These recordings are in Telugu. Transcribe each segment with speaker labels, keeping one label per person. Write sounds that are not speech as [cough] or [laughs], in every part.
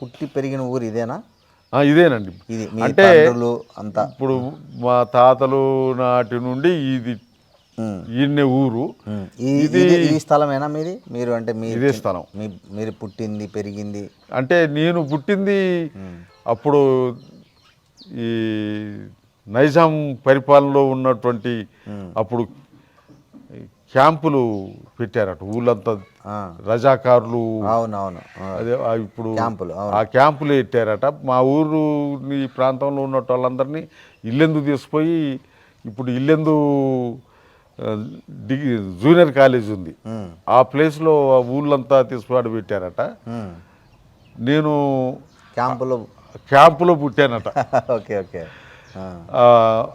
Speaker 1: పుట్టి పెరిగిన ఊరు ఇదేనా?
Speaker 2: ఇదేనండి.
Speaker 1: ఇది
Speaker 2: అంటే
Speaker 1: అంతా.
Speaker 2: ఇప్పుడు మా తాతలు నాటి నుండి ఇది ఈయన ఊరు.
Speaker 1: ఈ ఇది ఈ స్థలమేనా మీది? మీరు అంటే మీ
Speaker 2: ఇదే స్థలం.
Speaker 1: మీరు పుట్టింది పెరిగింది.
Speaker 2: అంటే నేను పుట్టింది అప్పుడు ఈ నైజాం పరిపాలనలో ఉన్నటువంటి అప్పుడు క్యాంపులు పెట్టారట ఊళ్ళంతా. రజాకారులు.
Speaker 1: అవునవును.
Speaker 2: అదే ఇప్పుడు
Speaker 1: క్యాంపులు
Speaker 2: ఆ క్యాంపులు పెట్టారట. మా ఊరు ఈ ప్రాంతంలో ఉన్న వాళ్ళందరినీ ఇల్లెందు తీసుకుపోయి ఇప్పుడు ఇల్లెందు డిగ్రీ జూనియర్ కాలేజ్ ఉంది. ఆ ప్లేస్లో ఆ ఊళ్ళంతా తీసుకుని పెట్టారట. నేను
Speaker 1: క్యాంపులో
Speaker 2: క్యాంపులో పుట్టానట. [laughs]
Speaker 1: Okay okay.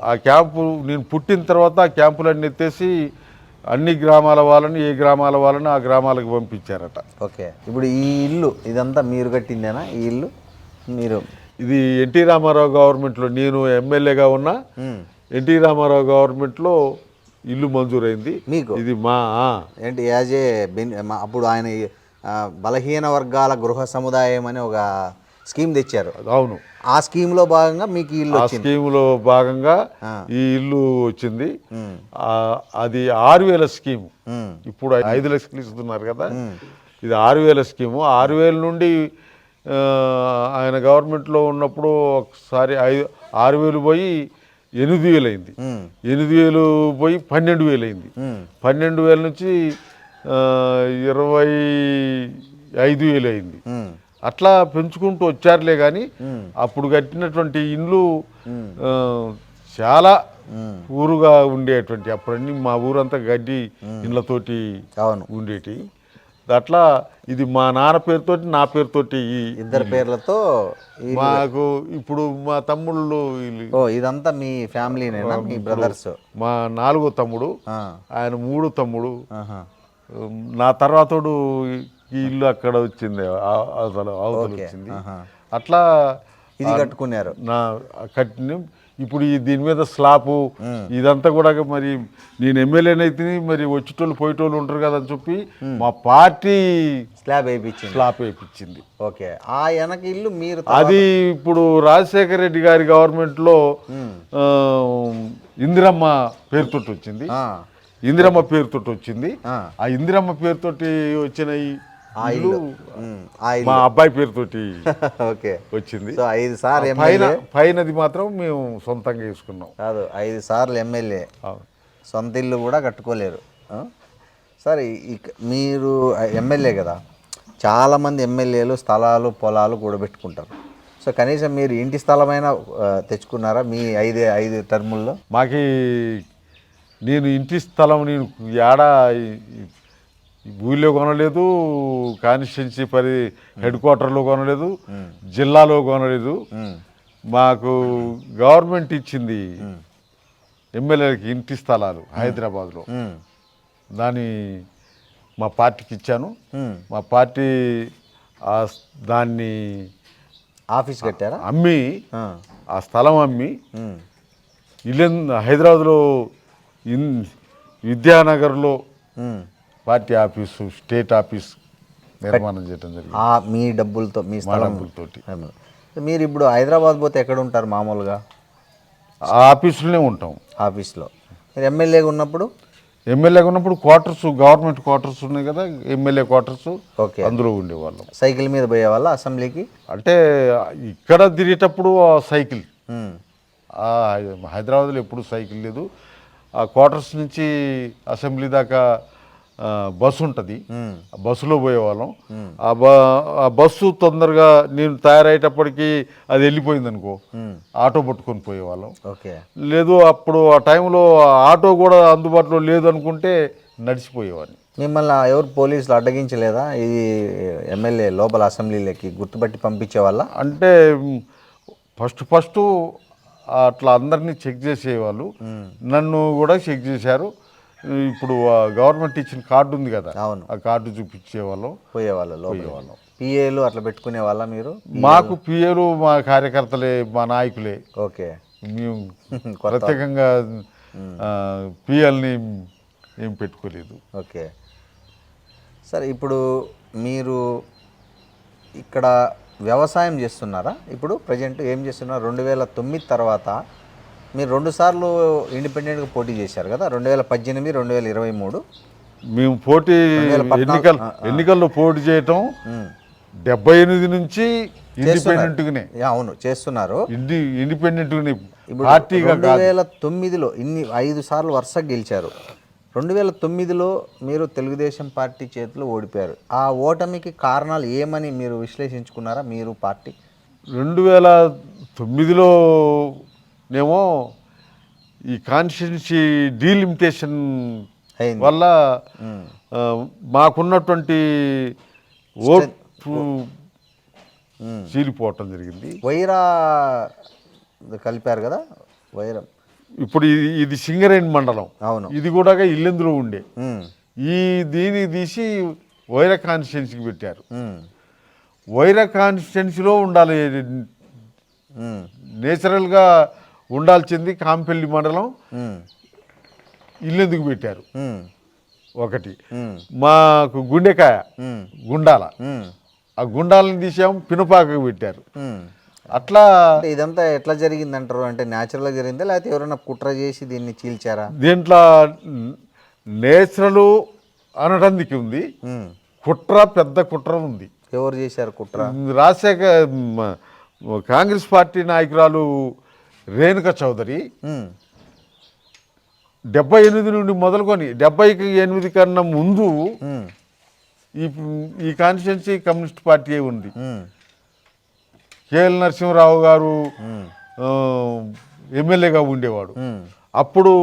Speaker 1: ఆ
Speaker 2: క్యాంపు నేను పుట్టిన తర్వాత ఆ క్యాంపులన్నీ ఎత్తేసి అన్ని గ్రామాల వాళ్ళని ఏ గ్రామాల వాళ్ళని ఆ గ్రామాలకు పంపించారట.
Speaker 1: ఓకే. ఇప్పుడు ఈ ఇల్లు ఇదంతా మీరు కట్టిందేనా? ఈ ఇల్లు మీరు?
Speaker 2: ఇది ఎన్టీ రామారావు గవర్నమెంట్లో నేను ఎమ్మెల్యేగా ఉన్నా ఎన్టీ రామారావు గవర్నమెంట్లో ఇల్లు మంజూరైంది.
Speaker 1: మీకు?
Speaker 2: ఇది మా
Speaker 1: ఏంటి యాజ్ ఏ అప్పుడు ఆయన బలహీన వర్గాల గృహ సముదాయం అని ఒక స్కీమ్ తెచ్చారు.
Speaker 2: అవును.
Speaker 1: ఆ స్కీమ్లో భాగంగా మీకు ఇల్లు
Speaker 2: ఆ
Speaker 1: వచ్చింది.
Speaker 2: స్కీములో భాగంగా. ఈ ఇల్లు వచ్చింది. అది ఆరు వేల స్కీము. ఇప్పుడు ఐదు లక్షలు ఇస్తున్నారు కదా. ఇది ఆరు వేల స్కీము. ఆరు వేల నుండి ఆయన గవర్నమెంట్లో ఉన్నప్పుడు ఒకసారి ఐదు ఆరు వేలు పోయి ఎనిమిది వేలు అయింది. ఎనిమిది వేలు పోయి పన్నెండు వేలు అయింది. పన్నెండు వేల నుంచి ఇరవై ఐదు వేలు అయింది. అట్లా పెంచుకుంటూ వచ్చారులే కానీ అప్పుడు కట్టినటువంటి ఇండ్లు చాలా. ఊరుగా ఉండేటువంటి అప్పుడన్నీ మా ఊరంతా గడ్డి ఇండ్లతోటి ఉండేటి. అట్లా ఇది మా నాన్న పేరుతోటి నా పేరుతోటి ఈ
Speaker 1: ఇద్దరు పేర్లతో
Speaker 2: మాకు ఇప్పుడు మా తమ్ముళ్ళు
Speaker 1: ఓ ఇదంతా మీ ఫ్యామిలీనేనా మీ బ్రదర్స్.
Speaker 2: మా నాలుగో తమ్ముడు ఆయన మూడో తమ్ముడు. నా తర్వాతోడు ఈ ఇల్లు అక్కడ వచ్చింది అవతల అవతల వచ్చింది. అట్లా
Speaker 1: ఇది కట్టుకున్నారు.
Speaker 2: నా కట్టిన ఇప్పుడు ఈ దీని మీద స్లాపు ఇదంతా కూడా మరి నేను ఎమ్మెల్యేనైతే మరి వచ్చేటోళ్ళు పోయేటోళ్ళు ఉంటారు కదా అని చెప్పి మా పార్టీ
Speaker 1: స్లాబ్ వేయించింది.
Speaker 2: స్లాప్ వేయించింది.
Speaker 1: ఓకే ఆ వెనక ఇల్లు మీరు
Speaker 2: అది ఇప్పుడు రాజశేఖర రెడ్డి గారి గవర్నమెంట్లో ఇందిరమ్మ పేరుతోటి వచ్చింది. ఇందిరమ్మ పేరుతోటి వచ్చింది.
Speaker 1: ఆ.
Speaker 2: ఇందిరమ్మ పేరుతోటి వచ్చిన
Speaker 1: ఆ
Speaker 2: ఇల్లు.
Speaker 1: ఆ ఇల్లు.
Speaker 2: మా అబ్బాయి పేరుతోటి [laughs]
Speaker 1: ఓకే.
Speaker 2: వచ్చింది.
Speaker 1: సో ఐదు సార్లు
Speaker 2: పైన
Speaker 1: ఎమ్మెల్యే.
Speaker 2: పైనది మాత్రం మేము సొంతంగా వేసుకున్నాం
Speaker 1: కాదు ఐదు సార్లు ఎమ్మెల్యే.
Speaker 2: అవును.
Speaker 1: సొంత ఇల్లు కూడా కట్టుకోలేరు. ఆ? సరే ఇక మీరు ఎమ్మెల్యే కదా. చాలామంది ఎమ్మెల్యేలు స్థలాలు పొలాలు కూడబెట్టుకుంటారు. సో కనీసం మీరు ఇంటి స్థలమైనా ఆ, తెచ్చుకున్నారా మీ ఐదు ఐదు టర్ముల్లో?
Speaker 2: మాకి నేను ఇంటి స్థలం నేను ఏడా ఊళ్ళో కొనలేదు కాన్స్టిట్యున్సీ పరి హెడ్ క్వార్టర్లో కొనలేదు జిల్లాలో కొనలేదు మాకు గవర్నమెంట్ ఇచ్చింది ఎమ్మెల్యేలకి ఇంటి స్థలాలు హైదరాబాద్లో దాన్ని మా పార్టీకి ఇచ్చాను. మా పార్టీ దాన్ని
Speaker 1: ఆఫీస్ కట్టారా
Speaker 2: అమ్మి
Speaker 1: ఆ,
Speaker 2: స్థలం అమ్మి ఇల్లు హైదరాబాద్లో ఇన్ విద్యానగర్లో. పార్టీ ఆఫీసు స్టేట్ ఆఫీస్ నిర్మాణం చేయడం జరిగింది.
Speaker 1: ఆ మీ డబ్బులతో మీ
Speaker 2: మా
Speaker 1: స్థలం.
Speaker 2: డబ్బులతోటి.
Speaker 1: మీరు ఇప్పుడు హైదరాబాద్ పోతే ఎక్కడ ఉంటారు మామూలుగా?
Speaker 2: ఆ ఆఫీసులోనే ఉంటాం.
Speaker 1: ఆఫీస్లో. మీరు ఎమ్మెల్యేగా ఉన్నప్పుడు?
Speaker 2: ఎమ్మెల్యేగా ఉన్నప్పుడు క్వార్టర్స్ గవర్నమెంట్ క్వార్టర్స్ ఉన్నాయి కదా ఎమ్మెల్యే క్వార్టర్స్
Speaker 1: ఓకే.
Speaker 2: అందులో ఉండేవాళ్ళం.
Speaker 1: సైకిల్ మీద పోయేవాళ్ళ అసెంబ్లీకి?
Speaker 2: అంటే ఇక్కడ తిరిగేటప్పుడు ఆ సైకిల్.
Speaker 1: ఉమ్,
Speaker 2: ఆ హైదరాబాద్లో ఎప్పుడు సైకిల్ లేదు. ఆ క్వార్టర్స్ నుంచి అసెంబ్లీ దాకా బస్సు ఉంటుంది. బస్సులో పోయేవాళ్ళం. ఆ బ ఆ బస్సు తొందరగా నేను తయారయ్యేటప్పటికి అది వెళ్ళిపోయింది అనుకో ఆటో పట్టుకొని పోయేవాళ్ళం.
Speaker 1: ఓకే.
Speaker 2: లేదు అప్పుడు ఆ టైంలో ఆటో కూడా అందుబాటులో లేదు అనుకుంటే నడిచిపోయేవాడిని.
Speaker 1: మిమ్మల్ని ఎవరు పోలీసులు అడ్డగించలేదా? ఇది ఎమ్మెల్యే లోపల అసెంబ్లీలోకి గుర్తుపట్టి పంపించే వాళ్ళ
Speaker 2: అంటే ఫస్ట్ ఫస్ట్ అట్లా అందరినీ చెక్ చేసేవాళ్ళు. నన్ను కూడా చెక్ చేశారు. ఇప్పుడు గవర్నమెంట్ ఇచ్చిన కార్డు ఉంది కదా
Speaker 1: అవును.
Speaker 2: ఆ కార్డు చూపించేవాళ్ళం
Speaker 1: పోయేవాళ్ళు లోపల పిఏలు అట్లా పెట్టుకునే వాళ్ళ మీరు?
Speaker 2: మాకు పిఏలు మా కార్యకర్తలే మా నాయకులే.
Speaker 1: ఓకే.
Speaker 2: మేము [laughs] ప్రత్యేకంగా పిఎల్ని ఏం పెట్టుకోలేదు.
Speaker 1: ఓకే. సరే ఇప్పుడు మీరు ఇక్కడ వ్యవసాయం చేస్తున్నారా? ఇప్పుడు ప్రజెంట్ ఏం చేస్తున్నారు? రెండు వేల తొమ్మిది తర్వాత మీరు రెండు సార్లు ఇండిపెండెంట్గా పోటీ చేశారు కదా రెండు వేల పద్దెనిమిది రెండు వేల ఇరవై మూడు.
Speaker 2: మేము పోటీ ఎన్నికల ఎన్నికల్లో పోటీ చేయటం డెబ్బై ఎనిమిది నుంచి ఇండిపెండెంట్గానే.
Speaker 1: అవును చేస్తున్నారు.
Speaker 2: ఇండి ఇండిపెండెంట్గానే పార్టీగా
Speaker 1: రెండు వేల తొమ్మిదిలో ఇన్ని ఐదు సార్లు వరుసగా గెలిచారు. రెండు వేల తొమ్మిదిలో మీరు తెలుగుదేశం పార్టీ చేతిలో ఓడిపోయారు. ఆ ఓటమికి కారణాలు ఏమని మీరు విశ్లేషించుకున్నారా మీరు పార్టీ?
Speaker 2: రెండు వేల తొమ్మిదిలో నేమో ఈ కాన్స్టిట్యున్సీ డీలిమిటేషన్ వల్ల మాకున్నటువంటి ఓటు చీలిపోవటం జరిగింది.
Speaker 1: వైరా కలిపారు కదా వైరం.
Speaker 2: ఇప్పుడు ఇది సింగరేణి మండలం.
Speaker 1: అవును.
Speaker 2: ఇది కూడా ఇల్లెందులో ఉండే. ఈ దీన్ని తీసి వైర కాన్స్టిట్యున్సీకి పెట్టారు. వైర కాన్స్టిట్యున్సీలో ఉండాలి. నేచురల్గా ఉండాల్సింది కాంపెల్లి మండలం. ఇల్లెందుకు పెట్టారు? ఒకటి. మాకు గుండెకాయ. గుండాల. ఆ గుండాలను తీసాం పినపాకకు పెట్టారు. అట్లా
Speaker 1: అంటే ఇదంతా ఎట్లా జరిగింది అంటారు అంటే న్యాచురల్గా జరిగిందా? లేకపోతే ఎవరైనా కుట్ర చేసి దీన్ని చీల్చారా?
Speaker 2: దీంట్లో నేచురల్ అనడానికి ఉంది. కుట్ర పెద్ద కుట్ర ఉంది.
Speaker 1: ఎవరు చేశారు కుట్ర?
Speaker 2: రాజశేఖర కాంగ్రెస్ పార్టీ నాయకురాలు రేణుక చౌదరి డెబ్బై ఎనిమిది నుండి మొదలుకొని డెబ్బైకి ఎనిమిది కన్నా ముందు ఈ ఈ కాన్స్టిట్యున్సీ కమ్యూనిస్ట్ పార్టీ ఉంది? కేఎల్ నరసింహరావు గారు ఎమ్మెల్యేగా ఉండేవాడు. అప్పుడు